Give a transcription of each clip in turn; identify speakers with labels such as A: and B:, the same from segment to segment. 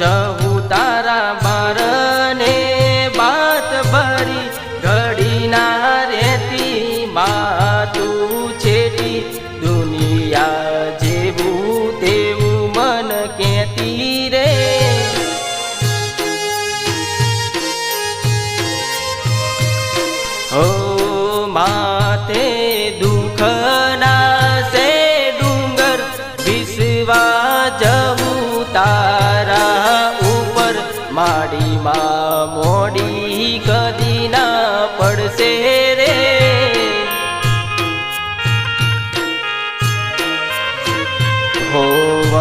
A: જવું તારા બારને બાત ભરી ઘડી ના રેતી માતું છેટી, દુનિયા જેવું તેવું મન કેતી રે. હો મા तेरे। હોવ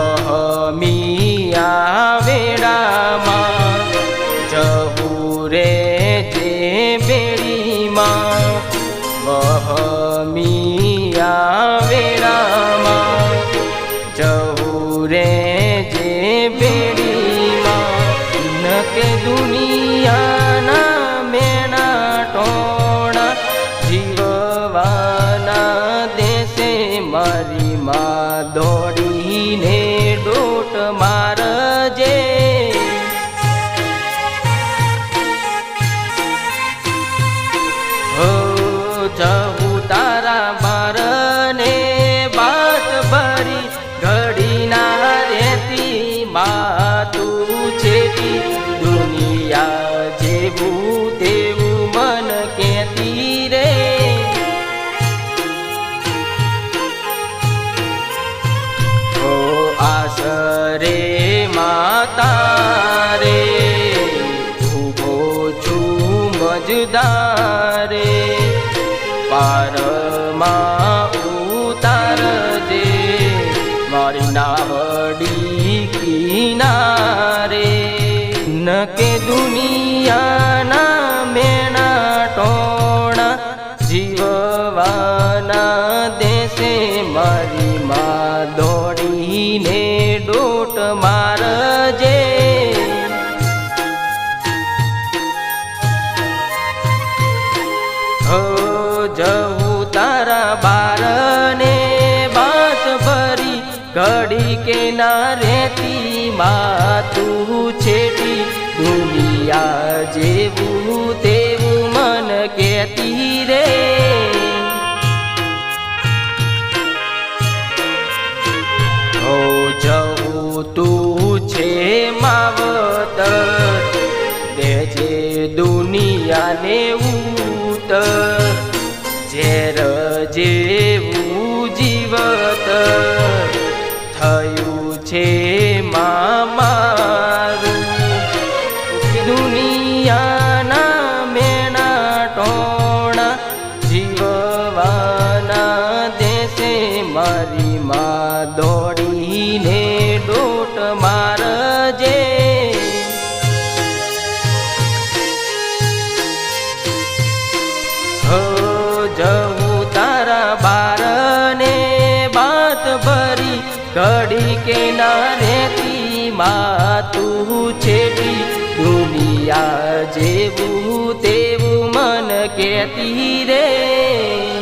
A: મિયા વેડામાં જવું રે જે બેડીમાં વહ મિયા વેડામાં જવું રે જે બેડીમાં નકે દુનિયા જહુ તારા બારને બાત ભરી, ઘડીના રેતી માતું છેતી દુનિયા જેવું તેવું મન કેતી રે. ઓ આસરે નાવડી ન કે દુનિયાના મેણા ટોણા, જીવવાના દેશે મારી મા દોડીને ડોટ મારજે. જે જવું તારા ભરી ઘડી કે ના રેતી માતું છેટી, દુનિયા જેવું તેવું મન કેતી રે. જવું તું છે માવત દેજે દુનિયાને ઉતર ઝેર જેવું જીવવાના દેશે મારી માં દોડીને ડોટ મારજે. જવું તારા બારને બાત ભરી, ઘડી કે ના રેતી માતું છેટી, દુનિયા જેવું તેવું મન કેતી રે.